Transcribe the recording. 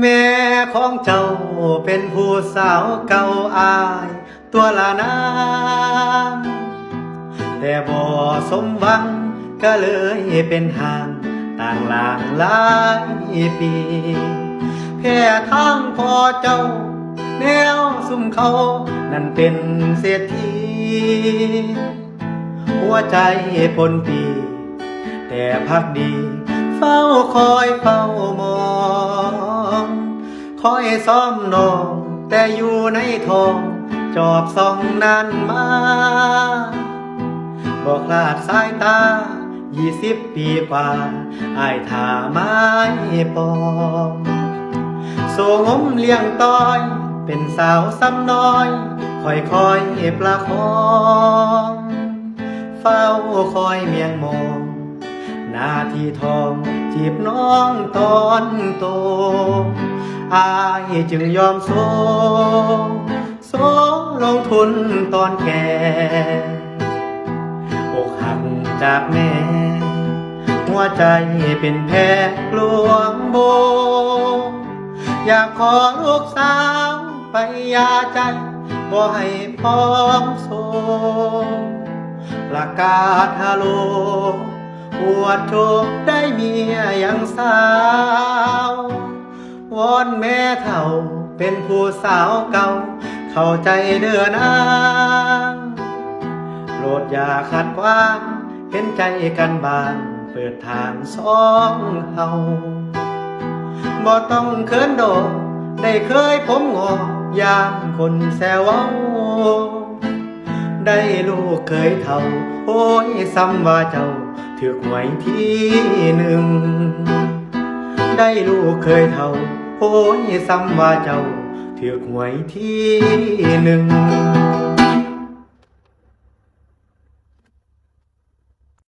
แม่ของเจ้าเป็นผู้สาวเก่าอาย ตัวละนางแต่บ่สมหวังก็เลยเป็นทางต่างหลางหลายปีแพ้ทางพอเจ้า แนวซุ่มเขานั่นเป็นเศรษฐีหัวใจพลปี แต่พักดี เฝ้าคอยเฝ้า คอยซ้อมนอง แต่อยู่ในทอง จอบสองนั้นมา บอกลาดสายตายี่สิบปีกว่าอายถาไม้ปองโสงมเลี้ยงต้อย เป็นสาวซ้ำน้อย คอยคอยประคองเฝ้าคอยเมียงมอง นาทีทอง จีบน้องตอนโต อายจึงยอมโซโซลงทุนตอนแก่อกหักจากแม่ หัวใจเป็นแพ้ลวงโบ อยากขอลูกสาวไปยาใจบ่ให้พ้อมโซประกาศฮัลโหล ปวดโชคได้เมียย่างสาววอนแม่เท่าเป็นผู้สาวเก่า เข้าใจเดือนางโปรดอย่าขัดขวางเห็นใจกันบาง เปิดทางสองเฮาบ่ต้องเขินโดดได้เคยผมงอยามคนแซวได้ลูกเคยเท่า โอ้ยซ้ำว่าเจ้า ถือหวยที่หนึ่ง ได้ลูกเคยเท่าโอ้ยซ้ำว่าเจ้าถือหวยที่หนึ่ง